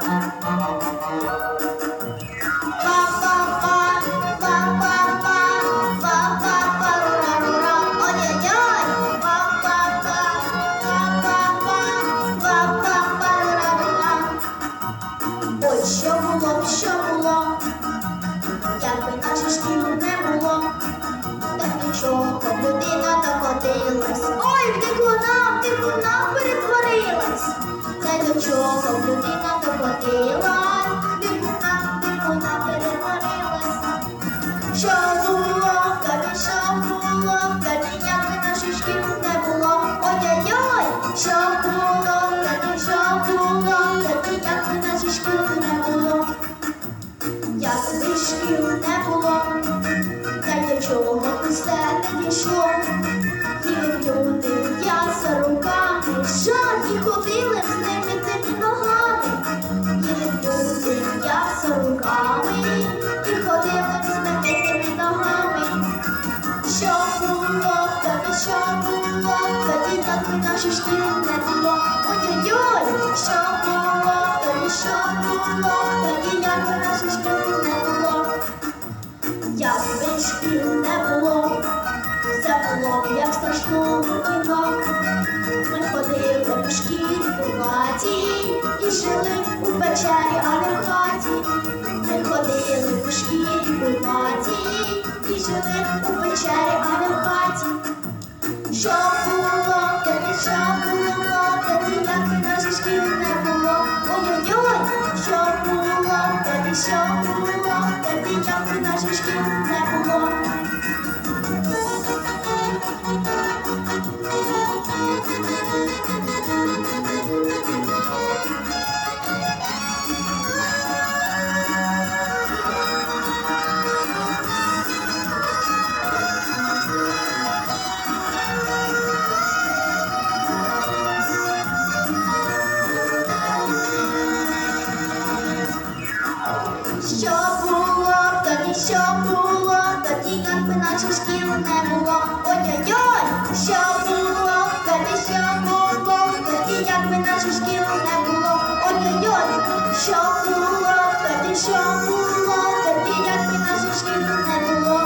Müzik шкіл не було, та до чого усе не дійшло. Їли люди м'ясо руками, жаді ходили з ними ногами. Їли люди м'ясо руками і ходили з ними ногами. Що було, тоді що було, тоді як наші шкіл не було. Ой-ой-ой, що було, тоді що було, тоді і жили у печері, а не в хаті. Ми ходили в шкілі кулаті і жили у печері, а не в хаті. Що було, тоді що було, тоді як наші шкіл не було. Ой-ой-ой, що було, тоді що Що було, тоді що було, тоді як би наших шкіл не було. Ой-ой-ой, що було, тоді що було, тоді як би наших шкіл не було. Ой-ой-ой, що було, тоді що було, тоді як би наших шкіл не було.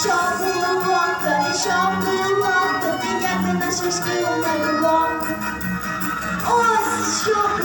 Що було, тоді що було, тоді як би наших шкіл не було. Ось що було.